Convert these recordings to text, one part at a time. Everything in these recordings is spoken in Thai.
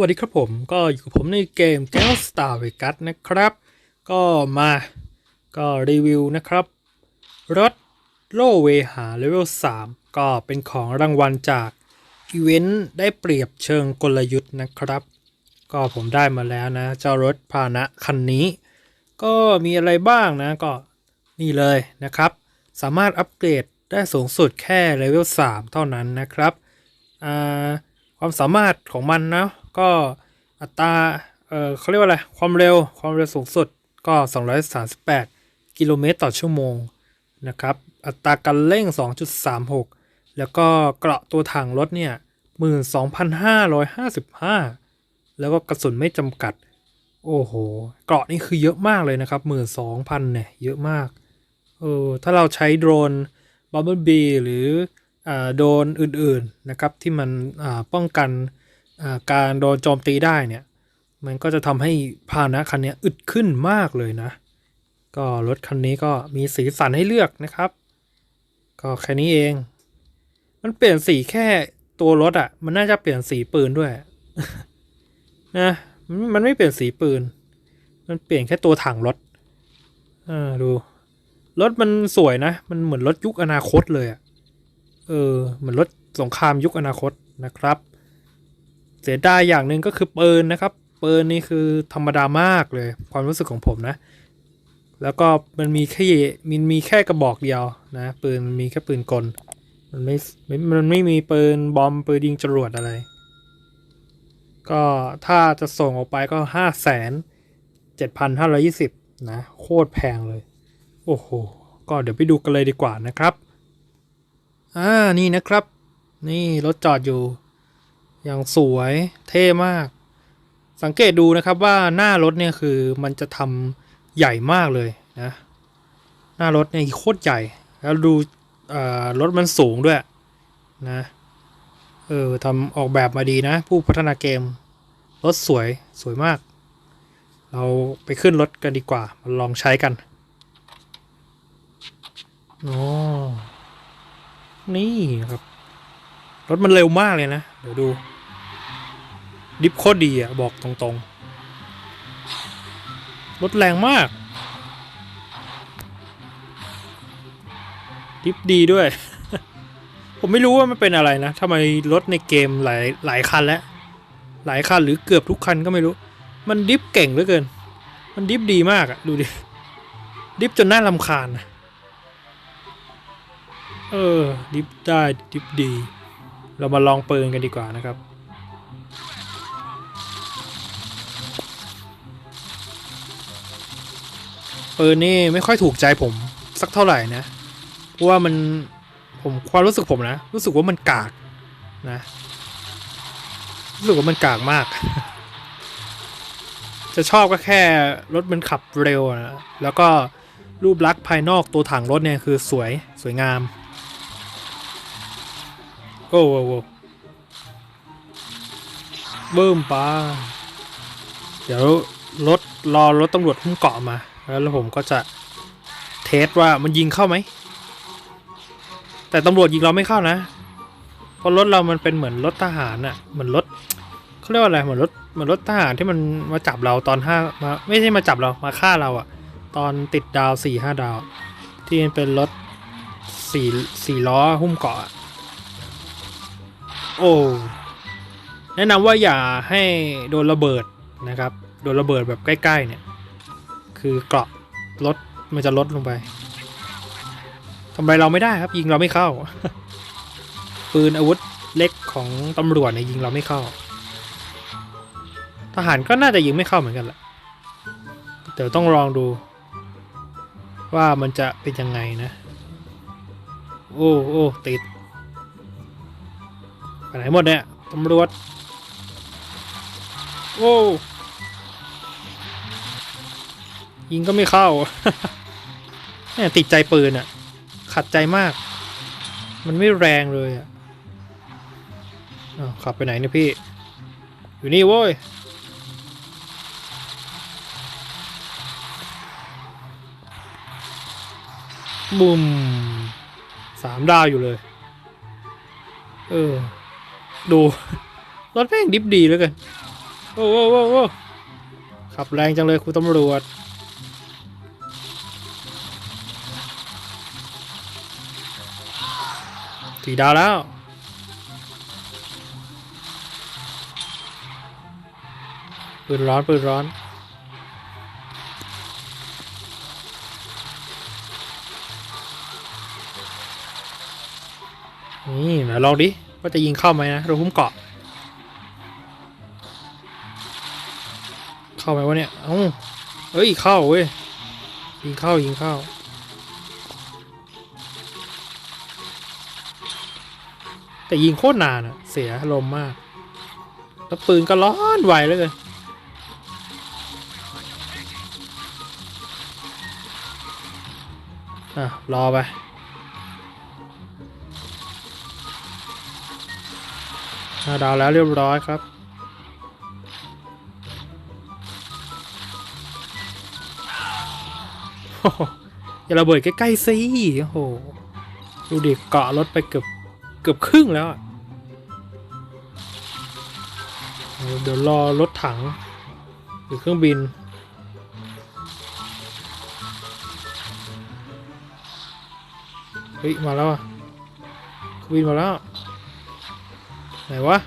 วัสดีครับผมก็อยู่กับผมในเกม g a l Star Vegas นะครับ ก็มาก็รีวิวนะครับ รถโลเวหาเลเวล 3 ก็เป็นของรางวัลจาก อีเวนต์ได้เปรียบเชิงกลยุทธ์นะครับ ก็ผมได้มาแล้วนะ เจ้ารถพาหนะคันนี้ ก็มีอะไรบ้างนะก็นี่เลยนะครับ สามารถอัปเกรดได้สูงสุดแค่เลเวล 3 เท่านั้นนะครับ อ่าความสามารถของมันนะ ก็อัตราเออเขาเรียกว่าอะไร ความเร็วความเร็วสูงสุดก็ 238 กิโลเมตรต่อชั่วโมงนะครับ อัตราการเร่ง 2.36 แล้วก็เกราะตัวถังรถเนี่ย 12,555 แล้วก็กระสุนไม่จำกัด โอ้โห เกราะนี่คือเยอะมากเลยนะครับ 12,000 เนี่ย เยอะมาก เออ ถ้าเราใช้โดรนบับเบิลบีหรืออ่าโดรนอื่นๆนะครับ ที่มันอ่าป้องกัน การโดนโจมตีได้เนี่ย มันก็จะทำให้พาหนะคันนี้อึดขึ้นมากเลยนะ ก็รถคันนี้ก็มีสีสันให้เลือกนะครับ ก็แค่นี้เอง มันเปลี่ยนสีแค่ตัวรถอะ่ะ มันน่าจะเปลี่ยนสีปืนด้วย นะมันมันไม่เปลี่ยนสีปืน มันเปลี่ยนแค่ตัวถังรถอ่าดู รถมันสวยนะ มันเหมือนรถยุคอนาคตเลยอะ่ะ เออ เหมือนรถสงครามยุคอนาคตนะครับ เสียดายอย่างหนึ่งก็คือปืนนะครับปืนนี่คือธรรมดามากเลย ความรู้สึกของผมนะ แล้วก็มันมีแค่มันมีแค่กระบอกเดียวนะ ปืนมันมีแค่ปืนกล มันไม่ไม่มันไม่มีปืนบอมปืนยิงจรวดอะไร ก็ถ้าจะส่งออกไปก็ห้าแสนเจ็ดพันห้าร้อยี่สิบนะ โคตรแพงเลย โอ้โห ก็เดี๋ยวไปดูกันเลยดีกว่านะครับ อ่า นี่นะครับ นี่รถจอดอยู่ อย่างสวยเท่มาก สังเกตดูนะครับว่าหน้ารถเนี่ยคือมันจะทำใหญ่มากเลยนะ หน้ารถเนี่ยโคตรใหญ่ แล้วดูรถมันสูงด้วยนะเออทำออกแบบมาดีนะ ผู้พัฒนาเกม รถสวยสวยมาก เราไปขึ้นรถกันดีกว่า มาลองใช้กันอ๋อนี่ครับ รถมันเร็วมากเลยนะ เดี๋ยวดู ดิฟโคตรดีอะ บอกตรงๆ รถแรงมาก ดิฟดีด้วย ผมไม่รู้ว่ามันเป็นอะไรนะทำไมรถในเกมหลายหลายคันแล้วหลายคันหรือเกือบทุกคันก็ไม่รู้ มันดิฟเก่งเหลือเกิน มันดิฟดีมากอะดูดิ ดิฟจนน่าลำคาญนะเออ ดิฟได้ ดิฟดี เรามาลองปืนกันดีกว่านะครับ ปืนนี่ไม่ค่อยถูกใจผมสักเท่าไหร่นะ เพราะว่ามันผมความรู้สึกผมนะ รู้สึกว่ามันกากนะ รู้สึกว่ามันกากมาก จะชอบก็แค่รถมันขับเร็วนะ แล้วก็รูปลักษณ์ภายนอกตัวถังรถเนี่ยคือสวยสวยงาม โอ้โหโอ้โหเบิ่มปาเดี๋ยวรถรอรถตำรวจหุ้มเกาะมา แล้วผมก็จะเทสว่ามันยิงเข้าไหม แต่ตำรวจยิงเราไม่เข้านะ เพราะรถเรามันเป็นเหมือนรถทหารอะเหมือนรถเขาเรียกว่าอะไร เหมือนรถ เหมือนรถทหารที่มันมาจับเราตอนห้ามา ไม่ใช่มาจับเรา มาฆ่าเราอะตอนติดดาวสี่ห้าดาว ที่มันเป็นรถสี่สี่ล้อหุ้มเกาะ โอ้แนะนำว่าอย่าให้โดนระเบิดนะครับ โดนระเบิดแบบใกล้ ๆ เนี่ย คือเกราะรถมันจะลดลงไปทำไรเราไม่ได้ครับ ยิงเราไม่เข้า ปืนอาวุธเล็กของตำรวจเนี่ยยิงเราไม่เข้า ทหารก็น่าจะยิงไม่เข้าเหมือนกันแหละเดี๋ยวต้องลองดู ว่ามันจะเป็นยังไงนะ โอ้โอ้ติด ไปไหนหมดเนี่ยตำรวจโอ้ยิงก็ไม่เข้าเนี่ยติดใจปืนอะขัดใจมาก มันไม่แรงเลยอะขับไปไหนเนี่ยพี่ อยู่นี่โว้ยบุมสามดาวอยู่เลย เออ ดู รถแม่งดิบดีแล้วกันโอ้โอ้โอ้โอ้ขับแรงจังเลยคุณตำรวจ สี่ดาวแล้ว ปืนร้อนปืนร้อนนี่ไหนลองดิ ว่าจะยิงเข้าไหมนะเราหุ้มเกาะ เข้าไหมวะเนี่ยเอ้าเอ้ยเข้าเว้ยยิงเข้ายิงเข้าแต่ยิงโคตรนานอะเสียลมณ์มาก แล้วปืนก็ร้อนไวเหลยเลย อะ รอไป ห้าดาวแล้วเรียบร้อยครับ อย่าระเบิดใกล้ๆสิโอ้โห ดูดิเกาะรถไปเกือบเกือบครึ่งแล้วเดี๋ยวรอรถถัง หรือเครื่องบินเฮ้ยมาแล้วอะเครื่องบินมาแล้ว ไหนวะ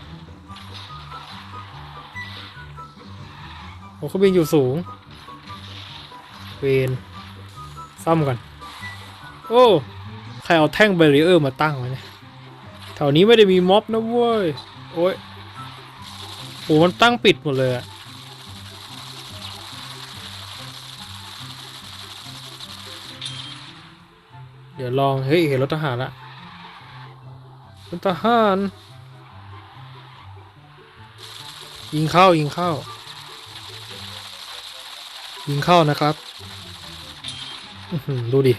โอ้เครื่องบินอยู่สูงเวนซ่อมกันโอ้ ใครเอาแท่งเบรีเออร์มาตั้งไว้เนี่ยแถวนี้ไม่ได้มีม็อบนะเว้ย โอ้ยโอ้มันตั้งปิดหมดเลยอะเดี๋ยวลอง เฮ้ย เห็นรถทหารละรถทหาร ยิงเข้ายิงเข้า ยิงเข้านะครับดูดิ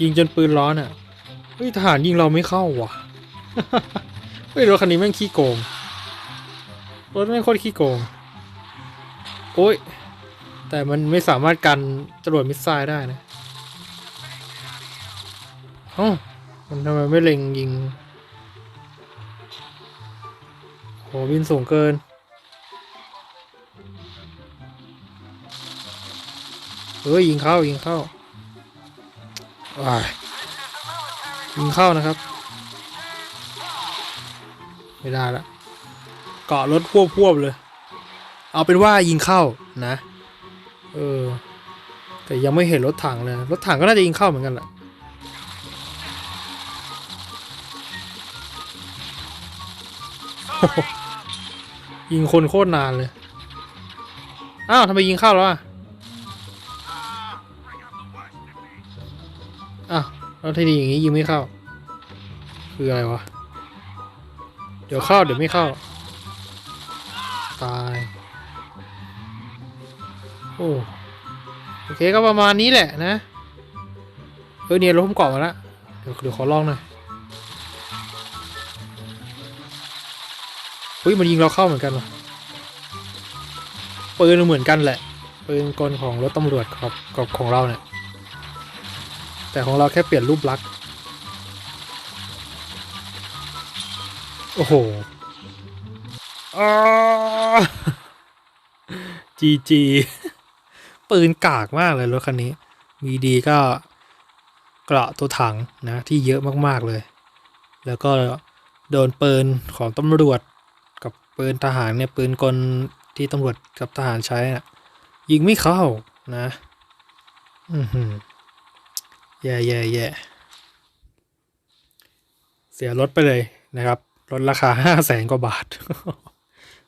ยิงจนปืนร้อนอะ่ะเฮ้ยทหารยิงเราไม่เข้าว่ะเฮ้ยรถคันนี้แม่งขี้โกงรถแม่งโคตรขี้โกงโอ้ยแต่มันไม่สามารถกันจรวดมิสไซล์ได้นะเอ้ามันทำไมไม่เล็งยิงโหบินสูงเกิน เฮ้ยยิงเข้ายิงเข้าอ้ายยิงเข้านะครับ ไม่ได้ละเกาะรถพวบพวบๆเลย เอาเป็นว่ายิงเข้านะ เออ แต่ยังไม่เห็นรถถังเลย รถถังก็น่าจะยิงเข้าเหมือนกันแหละยิงคนโคตรนานเลย อ้าวทำไมยิงเข้าแล้วอะ แล้วทีนี้อย่างนี้ยิงไม่เข้า คืออะไรวะ เดี๋ยวเข้าเดี๋ยวไม่เข้า ตาย โอ้โอเคก็ประมาณนี้แหละนะเออเนี่ยรถผมเกาะมาแล้วเดี๋ยวเดี๋ยวขอลองหน่อยเฮ้ยมันยิงเราเข้าเหมือนกันวะปืนเหมือนกันแหละปืนกลของรถตำรวจกับกับของเราเนี่ย แต่ของเราแค่เปลี่ยนรูปลักษณ์โอ้โหจีจีปืนกากมากเลยรถคันนี้ มีดีก็เกราะตัวถังนะที่เยอะมากๆเลย แล้วก็โดนปืนของตำรวจกับปืนทหารเนี่ยปืนกลที่ตำรวจกับทหารใช้น่ะยิงไม่เข้านะ อือหือ แย่แย่แย่เสียรถไปเลยนะครับลดราคาห้าแสนกว่าบาท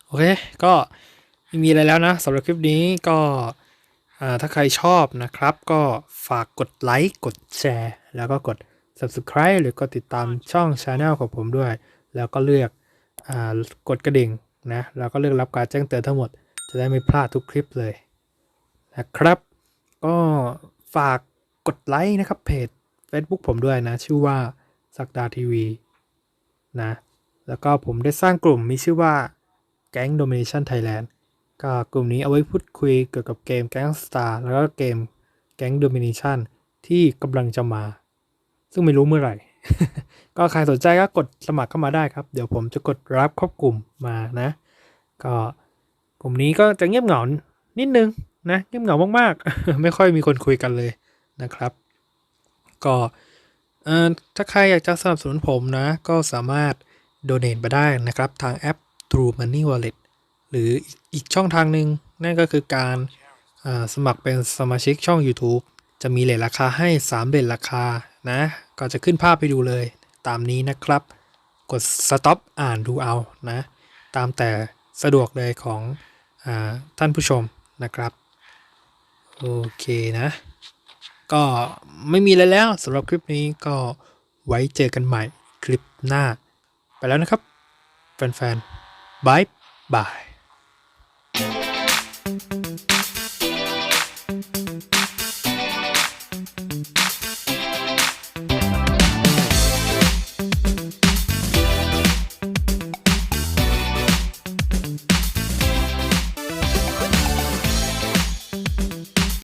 โอเค ก็ไม่มีอะไรแล้วนะสำหรับคลิปนี้ก็ถ้าใครชอบนะครับ ก็ฝากกดไลค์กดแชร์ แล้วก็กด subscribe หรือกดติดตามช่อง Channel ของผมด้วย แล้วก็เลือกอกดกระดิ่งนะ แล้วก็เลือกรับการแจ้งเตือนทั้งหมด จะได้ไม่พลาดทุกคลิปเลยนะครับ ก็ฝาก กดไลค์นะครับเพจ Facebook ผมด้วยนะ ชื่อว่าสักดาทีวีนะ แล้วก็ผมได้สร้างกลุ่มมีชื่อว่าแก๊ง Domination Thailand ก็กลุ่มนี้เอาไว้พูดคุยเกี่ยวกับเกม Gang Star แล้วก็เกม Gang Domination ที่กำลังจะมา ซึ่งไม่รู้เมื่อไหร่ ก็ใครสนใจก็กดสมัครเข้ามาได้ครับ เดี๋ยวผมจะกดรับเข้ากลุ่มมานะ ก็กลุ่มนี้ก็จะเงียบเหงานิดนึงนะเงียบเหงามากๆ ไม่ค่อยมีคนคุยกันเลย นะครับ ก็ถ้าใครอยากจะสนับสนุนผมนะ ก็สามารถโดเน a t มาได้นะครับ ทางแอป True Money Wallet หรืออีกช่องทางหนึ่งนั่นก็คือการสมัครเป็นสมาชิกช่อง YouTube จะมีเลทราคาให้ 3เลทราคานะ ก็จะขึ้นภาพไปดูเลย ตามนี้นะครับ กด stop อ่านดูเอานะ ตามแต่สะดวกเลยของอท่านผู้ชมนะครับ โอเคนะ ก็ไม่มีอะไรแล้วสำหรับคลิปนี้ก็ไว้เจอกันใหม่คลิปหน้า ไปแล้วนะครับ แฟนๆบายบาย「